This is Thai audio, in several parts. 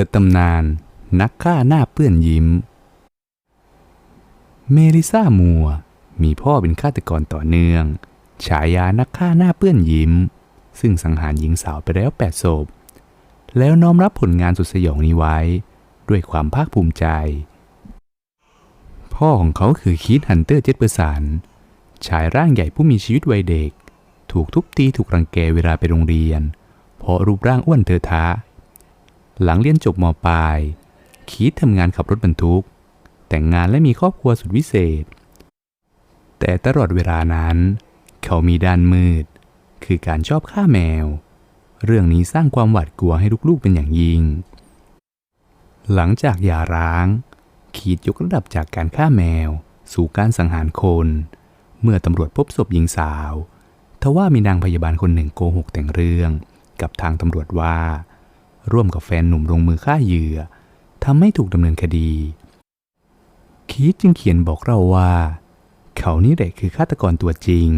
ปิดตำนาน นักฆ่าหน้าเปื้อนยิ้ม เมลิซามัว มีพ่อเป็นฆาตกรต่อเนื่อง ฉายานักฆ่าหน้าเปื้อนยิ้ม ซึ่งสังหารหญิงสาวไปแล้วแปดศพ แล้วน้อมรับผลงานสุดสยองนี้ไว้ ด้วยความภาคภูมิใจ พ่อของเขาคือคีธฮันเตอร์เจ็ดเปอร์สันชายร่างใหญ่ผู้มีชีวิตวัยเด็ก ถูกทุบตีถูกรังแกเวลาไปโรงเรียน เพราะรูปร่างอ้วนเทอะทะ หลังเรียนจบมปลายคีธทำงานขับรถบรรทุก แต่งงานและมีครอบครัวสุดวิเศษ แต่ตลอดเวลานั้น เขามีด้านมืด คือการชอบฆ่าแมว เรื่องนี้สร้างความหวาดกลัวให้ลูกๆเป็นอย่างยิ่ง หลังจากหย่าร้างคีดยกระดับจากการฆ่าแมว สู่การสังหารคน เมื่อตำรวจพบศพหญิงสาว ทว่ามีนางพยาบาลคนหนึ่งโกหกแต่งเรื่อง กับทางตำรวจว่า ร่วมกับแฟนหนุ่มลงมือฆ่าเหยื่อทำให้ถูกดำเนินคดี คีดจึงเขียนบอกเราว่า เขานี่แหละคือฆาตกรตัวจริง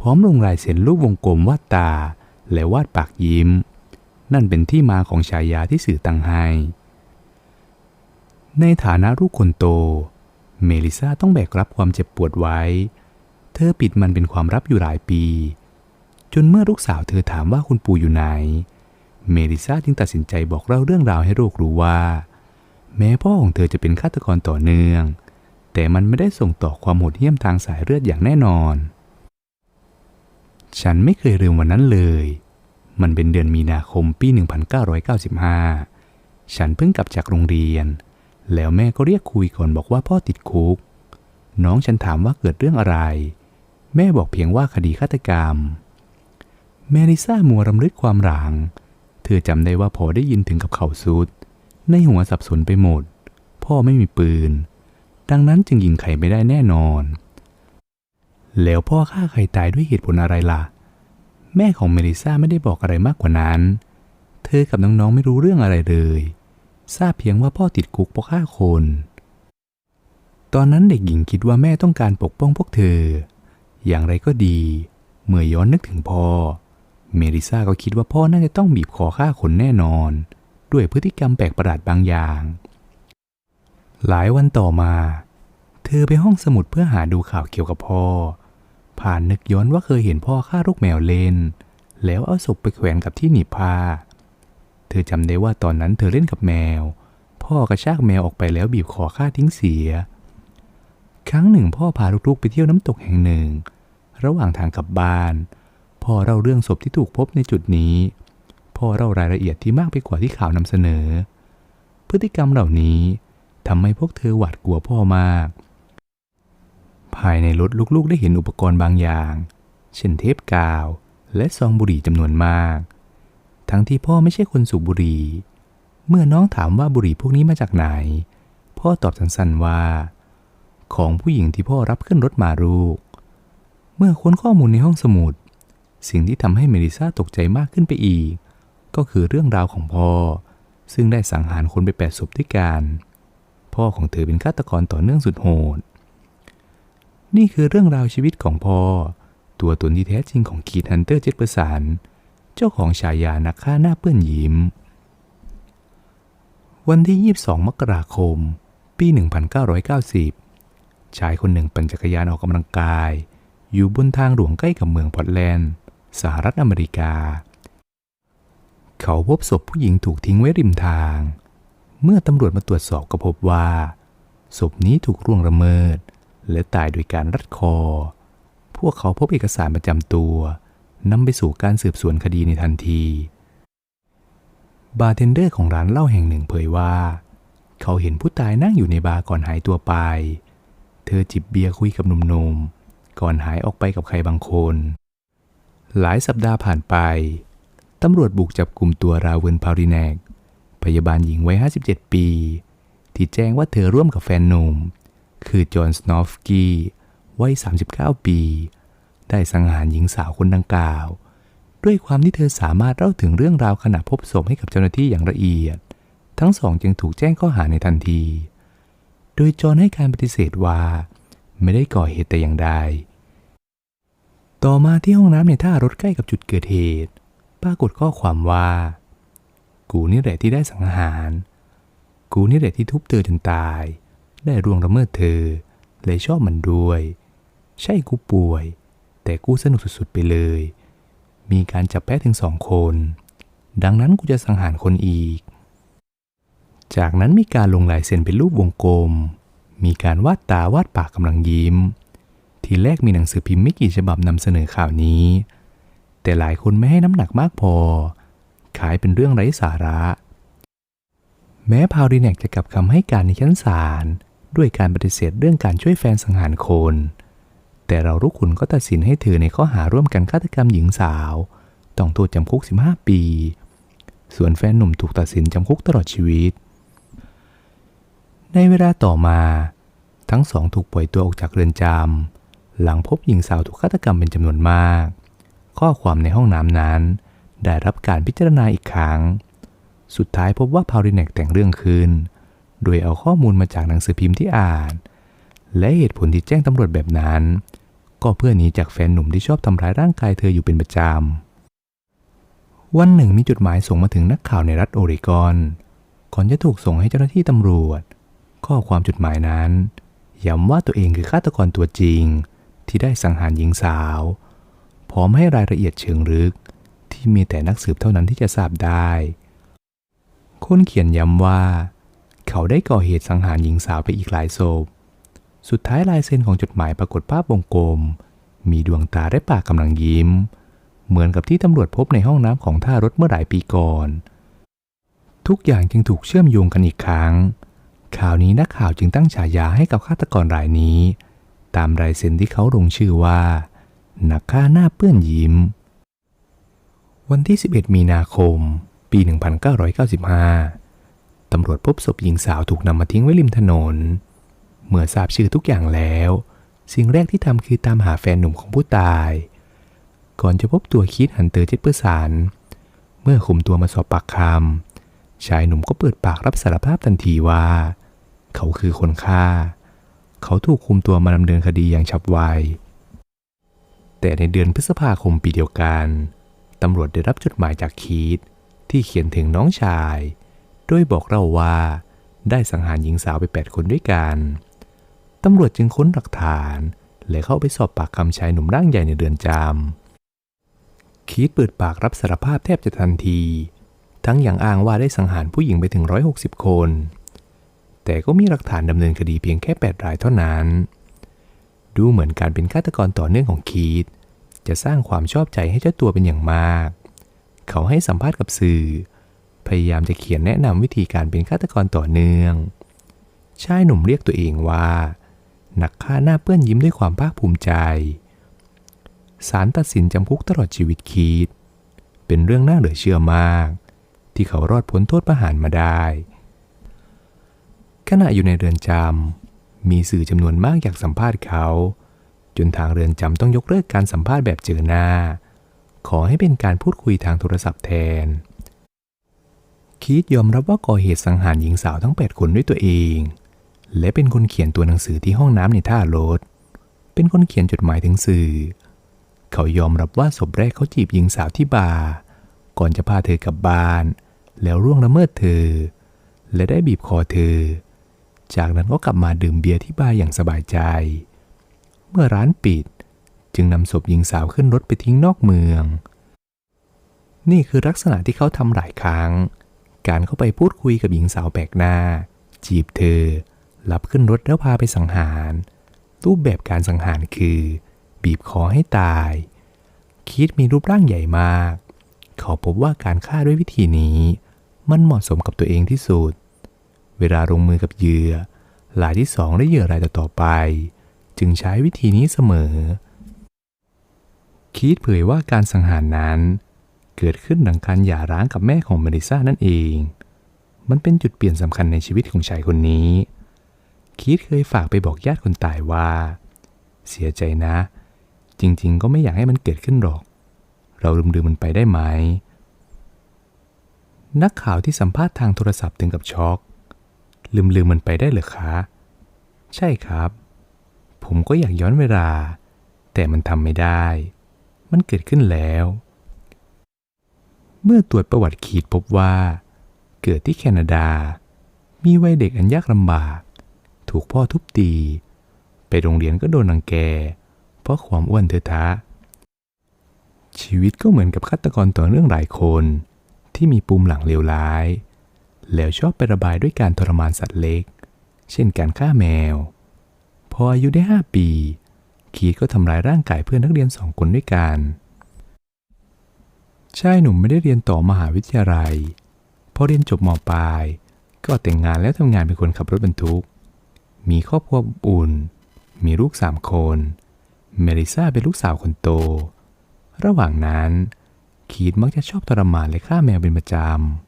พร้อมลงลายเซ็นรูปวงกลมวาดตา และวาดปากยิ้ม นั่นเป็นที่มาของฉายาที่สื่อตั้งให้ในฐานะลูกคนโต เมลิซาต้องแบกรับความเจ็บปวดไว้ เธอปิดมันเป็นความลับอยู่หลายปี จนเมื่อลูกสาวเธอถามว่าคุณปู่อยู่ไหน เมลิซาจึงตัดสินใจบอกเล่าเรื่องราวให้โลกรู้ว่า แม้พ่อของเธอจะเป็นฆาตกรต่อเนื่อง แต่มันไม่ได้ส่งต่อความโหดเหี้ยมทางสายเลือดอย่างแน่นอน ฉันไม่เคยลืมวันนั้นเลย มันเป็นเดือนมีนาคมปี 1995 ฉันเพิ่งกลับจากโรงเรียน แล้วแม่ก็เรียกคุยก่อนบอกว่าพ่อติดคุก น้องฉันถามว่าเกิดเรื่องอะไร แม่บอกเพียงว่าคดีฆาตกรรมแมริซามัวรำลึกความหลัง ธอจำได้ว่าพอได้ยินถึงกับเข่าสุดในหัวสับสนไปหมด พ่อไม่มีปืน ดังนั้นจึงยิงใครไม่ได้แน่นอน แล้วพ่อฆ่าใครตายด้วยเหตุผลอะไรล่ะ แม่ของเมลิซาไม่ได้บอกอะไรมากกว่านั้น เธอกับน้องๆไม่รู้เรื่องอะไรเลย ทราบเพียงว่าพ่อติดคุกเพราะฆ่าคน ตอนนั้นเด็กหญิงคิดว่าแม่ต้องการปกป้องพวกเธอ อย่างไรก็ดี เมื่อย้อนนึกถึงพ่อ เมลิซาก็คิดว่าพ่อน่าจะต้องบีบคอฆ่าคนแน่นอน ด้วยพฤติกรรมแปลกประหลาดบางอย่าง หลายวันต่อมา เธอไปห้องสมุดเพื่อหาดูข่าวเกี่ยวกับพ่อ ผ่านนึกย้อนว่าเคยเห็นพ่อฆ่าลูกแมวเล่น แล้วเอาศพไปแขวนกับที่หนีบผ้า เธอจำได้ว่าตอนนั้นเธอเล่นกับแมว พ่อกระชากแมวออกไปแล้วบีบคอฆ่าทิ้งเสีย ครั้งหนึ่งพ่อพาลูกๆไปเที่ยวน้ำตกแห่งหนึ่ง ระหว่างทางกลับบ้าน พ่อเล่าเรื่องศพที่ถูกพบในจุดนี้ พ่อเล่ารายละเอียดที่มากไปกว่าที่ข่าวนำเสนอ พฤติกรรมเหล่านี้ทำให้พวกเธอหวาดกลัวพ่อมาก ภายในรถลูกๆได้เห็นอุปกรณ์บางอย่าง เช่นเทปกาว และซองบุหรี่จำนวนมาก ทั้งที่พ่อไม่ใช่คนสูบบุหรี่ เมื่อน้องถามว่าบุหรี่พวกนี้มาจากไหน พ่อตอบสั้นๆว่า ของผู้หญิงที่พ่อรับขึ้นรถมาลูก เมื่อค้นข้อมูลในห้องสมุด สิ่งที่ทำให้เมลิซาตกใจมากขึ้นไปอีก ก็คือเรื่องราวของพ่อ ซึ่งได้สังหารคนไปแปดศพด้วยกัน พ่อของเธอเป็นฆาตกรต่อเนื่องสุดโหด นี่คือเรื่องราวชีวิตของพ่อ ตัวตนที่แท้จริงของคีดฮันเตอร์เจ็ดเปอร์สันเจ้าของฉายานักฆ่าหน้าเปื้อนยิ้ม วันที่ 22 มกราคม ปี 1990 ชายคนหนึ่งปั่นจักรยานออกกำลังกาย อยู่บนทางหลวงใกล้กับเมืองพอร์ตแลนด์ สหรัฐอเมริกา เขาพบศพผู้หญิงถูกทิ้งไว้ริมทาง เมื่อตำรวจมาตรวจสอบก็พบว่าศพนี้ถูกร่วงละเมิด และตายโดยการรัดคอ พวกเขาพบเอกสารประจำตัวนำไปสู่การสืบสวนคดีในทันที บาร์เทนเดอร์ของร้านเหล้าแห่งหนึ่งเผยว่า เขาเห็นผู้ตายนั่งอยู่ในบาร์ก่อนหายตัวไป เธอจิบเบียร์คุยกับหนุ่มๆ ก่อนหายออกไปกับใครบางคน หลายสัปดาห์ผ่านไป ตำรวจบุกจับกลุ่มตัวราเวนพาริแนก พยาบาลหญิงวัย 57 ปี ที่แจ้งว่าเธอร่วมกับแฟนหนุ่ม คือจอห์นสโนฟกี้วัย 39 ปี ได้สังหารหญิงสาวคนดังกล่าว ด้วยความที่เธอสามารถเล่าถึงเรื่องราวขณะพบศพให้กับเจ้าหน้าที่อย่างละเอียด ทั้งสองจึงถูกแจ้งข้อหาในทันที โดยจอห์นให้การปฏิเสธว่า ไม่ได้ก่อเหตุแต่อย่างใด ต่อมาที่ห้องน้ำในท่ารถใกล้กับจุดเกิดเหตุ ปรากฏข้อความว่า กูนี่แหละที่ได้สังหาร กูนี่แหละที่ทุบเธอจนตาย ได้ร่วงละเมิดเธอ เลยชอบมันด้วย ใช่กูป่วย แต่กูสนุกสุดๆไปเลย มีการจับแพ้ถึงสองคน ดังนั้นกูจะสังหารคนอีก จากนั้นมีการลงลายเซ็นเป็นรูปวงกลม มีการวาดตาวาดปากกำลังยิ้ม ทีแรกมีหนังสือพิมพ์ไม่กี่ฉบับนำเสนอข่าวนี้ แต่หลายคนไม่ให้น้ำหนักมากพอ ขายเป็นเรื่องไร้สาระ แม้พาวดิแนกจะกลับคำให้การในชั้นศาลด้วยการปฏิเสธเรื่องการช่วยแฟนสังหารคน แต่เราทุกคนก็ตัดสินให้เธอในข้อหาร่วมกันฆาตกรรมหญิงสาว ต้องโทษจำคุก 15 ปี ส่วนแฟนหนุ่มถูกตัดสินจำคุกตลอดชีวิต ในเวลาต่อมา ทั้งสองถูกปล่อยตัวออกจากเรือนจำ หลังพบหญิงสาวถูกฆาตกรรมเป็นจำนวนมาก ข้อความในห้องน้ำนั้น ได้รับการพิจารณาอีกครั้ง สุดท้ายพบว่าพาวริเนกแต่งเรื่องขึ้นโดยเอาข้อมูลมาจากหนังสือพิมพ์ที่อ่าน และเหตุผลที่แจ้งตำรวจแบบนั้น ก็เพื่อหนีจากแฟนหนุ่มที่ชอบทำร้ายร่างกายเธออยู่เป็นประจำ วันหนึ่งมีจดหมายส่งมาถึงนักข่าวในรัฐโอเรกอนก่อนจะถูกส่งให้เจ้าหน้าที่ตำรวจ ข้อความจดหมายนั้นย้ำว่าตัวเองคือฆาตกรตัวจริง ที่ได้สังหารหญิงสาว พร้อมให้รายละเอียดเชิงลึก ที่มีแต่นักสืบเท่านั้นที่จะทราบได้คนเขียนย้ำว่า เขาได้ก่อเหตุสังหารหญิงสาวไปอีกหลายศพ สุดท้ายลายเซ็นของจดหมายปรากฏภาพวงกลม มีดวงตาและปากกำลังยิ้ม เหมือนกับที่ตำรวจพบในห้องน้ำของท่ารถเมื่อหลายปีก่อน ทุกอย่างจึงถูกเชื่อมโยงกันอีกครั้ง ข่าวนี้นักข่าวจึงตั้งฉายาให้กับฆาตกรรายนี้ ตามลายเซ็นที่เขาลงชื่อว่านักฆ่าหน้าเปื้อนยิ้ม วันที่ 11 มีนาคม ปี 1995 ตำรวจพบศพหญิงสาวถูกนำมาทิ้งไว้ริมถนน เมื่อทราบชื่อทุกอย่างแล้ว สิ่งแรกที่ทำคือตามหาแฟนหนุ่มของผู้ตาย ก่อนจะพบตัวคิดฮันเตอร์เจตเปอร์สันเมื่อคุมตัวมาสอบปากคำชายหนุ่มก็เปิดปากรับสารภาพทันทีว่า เขาคือคนฆ่า เขาถูกคุมตัวมาดำเนินคดีอย่างฉับไว แต่ในเดือนพฤษภาคมปีเดียวกัน ตำรวจได้รับจดหมายจากคีตที่เขียนถึงน้องชาย โดยบอกเราว่าได้สังหารหญิงสาวไป 8 คนด้วยกัน ตำรวจจึงค้นหลักฐานและเข้าไปสอบปากคำชายหนุ่มร่างใหญ่ในเดือนจำ คีตเปิดปากรับสารภาพแทบจะทันที ทั้งอย่างอ้างว่าได้สังหารผู้หญิงไปถึง 160 คน แต่ก็มีหลักฐานดำเนินคดีเพียงแค่ 8 รายเท่านั้น ดูเหมือนการเป็นฆาตกรต่อเนื่องของคีตจะสร้างความชอบใจให้เจ้าตัวเป็นอย่างมาก เขาให้สัมภาษณ์กับสื่อ พยายามจะเขียนแนะนำวิธีการเป็นฆาตกรต่อเนื่อง ชายหนุ่มเรียกตัวเองว่า นักฆ่าหน้าเปื้อนยิ้มด้วยความภาคภูมิใจศาลตัดสินจำคุกตลอดชีวิตคีตเป็นเรื่องน่าเหลือเชื่อมาก ที่เขารอดพ้นโทษประหารมาได้ ขณะอยู่ในเรือนจำมีสื่อจำนวนมากอยากสัมภาษณ์เขา จนทางเรือนจำต้องยกเลิกการสัมภาษณ์แบบเจอหน้า ขอให้เป็นการพูดคุยทางโทรศัพท์แทน คีตยอมรับว่าก่อเหตุสังหารหญิงสาวทั้ง 8 คนด้วยตัวเอง และเป็นคนเขียนตัวหนังสือที่ห้องน้ำในท่ารถ เป็นคนเขียนจดหมายถึงสื่อ เขายอมรับว่าศพแรกเขาจีบหญิงสาวที่บาร์ก่อนจะพาเธอกลับบ้าน แล้วร่วงละเมิดเธอ และได้บีบคอเธอ จากนั้นก็กลับมาดื่มเบียร์ที่บาร์อย่างสบายใจ เมื่อร้านปิด จึงนำศพหญิงสาวขึ้นรถไปทิ้งนอกเมือง นี่คือลักษณะที่เขาทำหลายครั้ง การเข้าไปพูดคุยกับหญิงสาวแปลกหน้า จีบเธอ รับขึ้นรถแล้วพาไปสังหาร รูปแบบการสังหารคือ บีบคอให้ตาย คิดมีรูปร่างใหญ่มาก เขาพบว่าการฆ่าด้วยวิธีนี้ มันเหมาะสมกับตัวเองที่สุด เวลาลงมือกับเหยื่อรายที่สองและเหยื่อรายต่อๆไป จึงใช้วิธีนี้เสมอ คีตเผยว่าการสังหารนั้น เกิดขึ้นหลังการหย่าร้างกับแม่ของเมลิซานั่นเอง มันเป็นจุดเปลี่ยนสำคัญในชีวิตของชายคนนี้ คีตเคยฝากไปบอกญาติคนตายว่า เสียใจนะ จริงๆ ก็ไม่อยากให้มันเกิดขึ้นหรอก เราลืมๆมันไปได้ไหมนักข่าวที่สัมภาษณ์ทางโทรศัพท์ถึงกับช็อก ลืมๆมันไปได้หรือคะ ใช่ครับ ผมก็อยากย้อนเวลา แต่มันทำไม่ได้ มันเกิดขึ้นแล้ว เมื่อตรวจประวัติขีดพบว่า เกิดที่แคนาดา มีวัยเด็กอันยากลำบาก ถูกพ่อทุบตี ไปโรงเรียนก็โดนรังแก เพราะความอ้วนเทอทะ ชีวิตก็เหมือนกับฆาตกรต่อเนื่องหลายคนที่มีปุ่มหลังเลวร้าย แล้วชอบไประบายด้วยการทรมานสัตว์เล็ก เช่นการฆ่าแมว พออายุได้ 5 ปี คีดก็ทำร้ายร่างกายเพื่อนนักเรียนสองคนด้วยกัน ชายหนุ่มไม่ได้เรียนต่อมหาวิทยาลัย พอเรียนจบมปลาย ก็แต่งงานแล้วทำงานเป็นคนขับรถบรรทุก มีครอบครัวอบอุ่น มีลูกสามคน เมลิซาเป็นลูกสาวคนโต ระหว่างนั้น คีดมักจะชอบทรมานและฆ่าแมวเป็นประจำ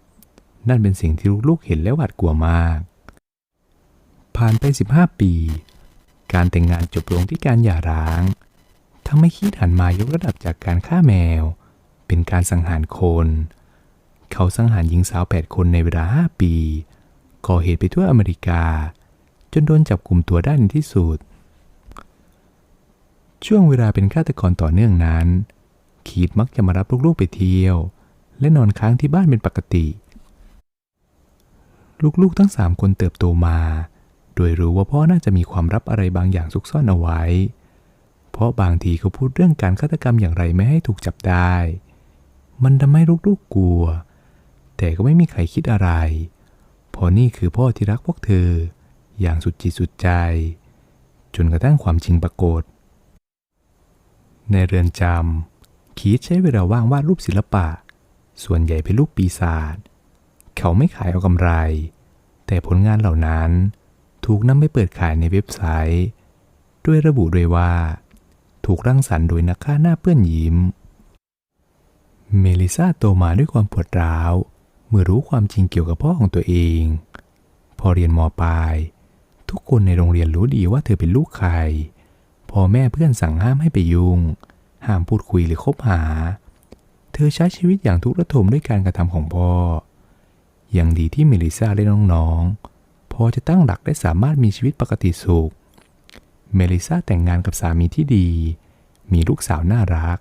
นั่นเป็นสิ่งที่ลูกๆเห็นแล้วหวาดกลัวมาก ผ่านไป 15 ปี การแต่งงานจบลงที่การหย่าร้างทำให้คีดหันมายกระดับจากการฆ่าแมว เป็นการสังหารคน เขาสังหารหญิงสาว 8 คนในเวลา 5 ปี ก่อเหตุไปทั่วอเมริกา จนโดนจับกลุ่มตัวได้ในที่สุด ช่วงเวลาเป็นฆาตกรต่อเนื่องนั้นคีดมักจะมารับลูกๆไปเที่ยว และนอนค้างที่บ้านเป็นปกติ ลูกๆทั้งสามคนเติบโตมา โดยรู้ว่าพ่อน่าจะมีความลับอะไรบางอย่างซุกซ่อนเอาไว้ เพราะบางทีเขาพูดเรื่องการฆาตกรรมอย่างไรไม่ให้ถูกจับได้ มันทำให้ลูกๆกลัว แต่ก็ไม่มีใครคิดอะไรเพราะนี่คือพ่อที่รักพวกเธอ อย่างสุดจิตสุดใจ จนกระทั่งความจริงปรากฏ ในเรือนจำคีดใช้เวลาว่างวาดรูปศิลปะ ส่วนใหญ่เป็นรูปปีศาจ เขาไม่ขายเอากำไร แต่ผลงานเหล่านั้นถูกนำไปเปิดขายในเว็บไซต์ ด้วยระบุด้วยว่า ถูกรังสรรค์โดยนักฆ่าหน้าเปื้อนยิ้ม เมลิซาโตมาด้วยความปวดร้าว เมื่อรู้ความจริงเกี่ยวกับพ่อของตัวเอง พอเรียนมปลาย ทุกคนในโรงเรียนรู้ดีว่าเธอเป็นลูกใครพอแม่เพื่อนสั่งห้ามให้ไปยุ่ง ห้ามพูดคุยหรือคบหา เธอใช้ชีวิตอย่างทุกข์ระทมด้วยการกระทำของพ่อ ย่างดีที่เมลิซาและน้องๆ พอจะตั้งหลักได้สามารถมีชีวิตปกติสุข เมลิซาแต่งงานกับสามีที่ดี มีลูกสาวน่ารัก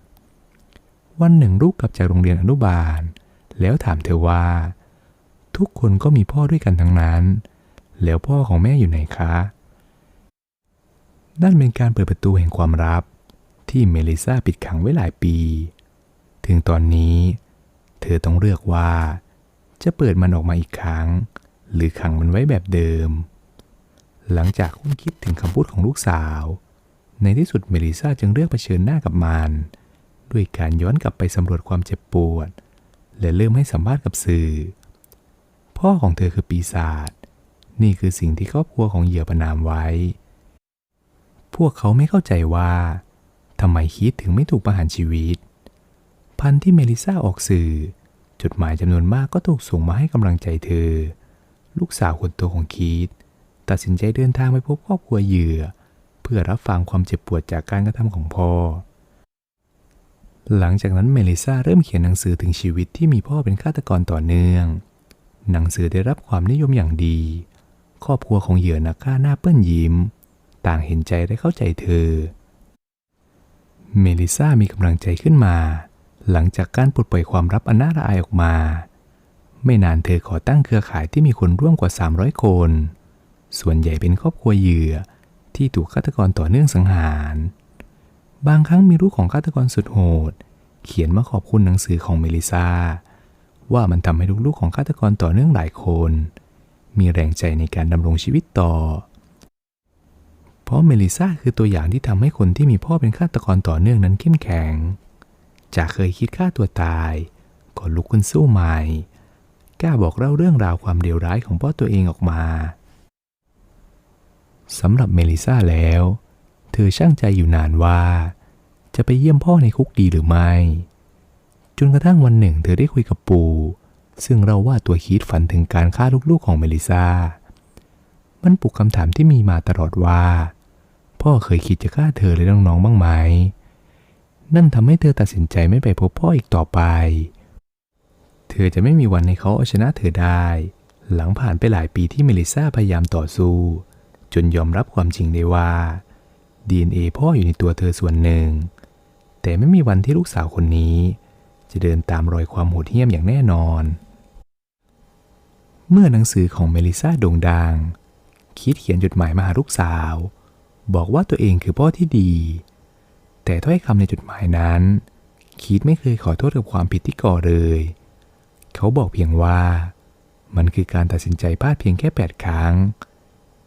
วันหนึ่งลูกกลับจากโรงเรียนอนุบาล แล้วถามเธอว่า ทุกคนก็มีพ่อด้วยกันทั้งนั้น แล้วพ่อของแม่อยู่ไหนคะ นั่นเป็นการเปิดประตูแห่งความลับ ที่เมลิซาปิดขังไว้หลายปี ถึงตอนนี้ เธอต้องเลือกว่า จะเปิดมันออกมาอีกครั้ง หรือขังมันไว้แบบเดิม หลังจากคุ้นคิดถึงคำพูดของลูกสาว ในที่สุดเมลิซาจึงเลือกเผชิญหน้ากับมัน ด้วยการย้อนกลับไปสำรวจความเจ็บปวด และเริ่มให้สัมภาษณ์กับสื่อ พ่อของเธอคือปีศาจนี่คือสิ่งที่ครอบครัวของเหยื่อประนามไว้ พวกเขาไม่เข้าใจว่าทำไมคิดถึงไม่ถูกประหารชีวิต พันที่เมลิซาออกสื่อ จดหมายจำนวนมากก็ถูกส่งมาให้กำลังใจเธอ ลูกสาวคนโตของคีตตัดสินใจเดินทางไปพบครอบครัวเหยื่อ เพื่อรับฟังความเจ็บปวดจากการกระทำของพ่อ หลังจากนั้นเมลิซาเริ่มเขียนหนังสือถึงชีวิตที่มีพ่อเป็นฆาตกรต่อเนื่อง หนังสือได้รับความนิยมอย่างดี ครอบครัวของเหยื่อนักฆ่าหน้าเปื้อนยิ้ม ต่างเห็นใจและเข้าใจเธอ เมลิซามีกำลังใจขึ้นมา หลังจากการปลดปล่อยความลับอันน่าละอายออกมา ไม่นานเธอขอตั้งเครือข่ายที่มีคนร่วมกว่า 300 คน ส่วนใหญ่เป็นครอบครัวเหยื่อที่ถูกฆาตกรต่อเนื่องสังหาร บางครั้งมีลูกของฆาตกรสุดโหด เขียนมาขอบคุณหนังสือของเมลิซาว่ามันทำให้ลูกๆของฆาตกรต่อเนื่องหลายคน มีแรงใจในการดำรงชีวิตต่อ เพราะเมลิซาคือตัวอย่างที่ทำให้คนที่มีพ่อเป็นฆาตกรต่อเนื่องนั้นเข้มแข็ง จากเคยคิดฆ่าตัวตาย ก็ลุกขึ้นสู้ใหม่กล้าบอกเล่าเรื่องราวความเดียวร้ายของพ่อตัวเองออกมาสำหรับเมลิซาแล้ว เธอช่างใจอยู่นานว่า จะไปเยี่ยมพ่อในคุกดีหรือไม่ จนกระทั่งวันหนึ่ง เธอได้คุยกับปู่ ซึ่งเราว่าตัวคิดฝันถึงการฆ่าลูกๆของเมลิซามันปลุกคำถามที่มีมาตลอดว่า พ่อเคยคิดจะฆ่าเธอและน้องๆบ้างไหม นั่นทำให้เธอตัดสินใจไม่ไปพบพ่ออีกต่อไป เธอจะไม่มีวันให้เขาเอาชนะเธอได้ หลังผ่านไปหลายปีที่เมลิซาพยายามต่อสู้ จนยอมรับความจริงได้ว่า DNA พ่ออยู่ในตัวเธอส่วนหนึ่ง แต่ไม่มีวันที่ลูกสาวคนนี้ จะเดินตามรอยความโหดเหี้ยมอย่างแน่นอน เมื่อหนังสือของเมลิซาโด่งดัง คิดเขียนจดหมายมาหาลูกสาว บอกว่าตัวเองคือพ่อที่ดี แต่ถ้อยคำในจดหมายนั้นคิดไม่เคยขอโทษกับความผิดที่ก่อเลย เขาบอกเพียงว่า มันคือการตัดสินใจพลาดเพียงแค่ 8 ครั้ง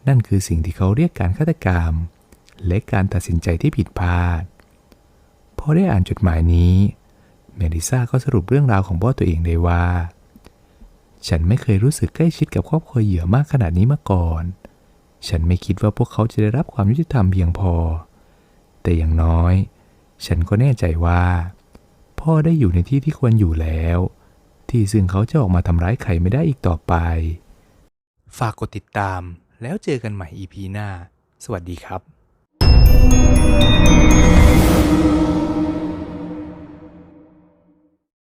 นั่นคือสิ่งที่เขาเรียกการฆาตกรรม และการตัดสินใจที่ผิดพลาด พอได้อ่านจดหมายนี้ เมลิซาก็สรุปเรื่องราวของพ่อตัวเองได้ว่า ฉันไม่เคยรู้สึกใกล้ชิดกับครอบครัวเหยื่อมากขนาดนี้มาก่อน ฉันไม่คิดว่าพวกเขาจะได้รับความยุติธรรมเพียงพอแต่อย่างน้อย ฉันก็แน่ใจว่า พ่อได้อยู่ในที่ที่ควรอยู่แล้ว ที่ซึ่งเขาจะออกมาทำร้ายใครไม่ได้อีกต่อไป ฝากกดติดตามแล้วเจอกันใหม่ EP หน้า สวัสดีครับ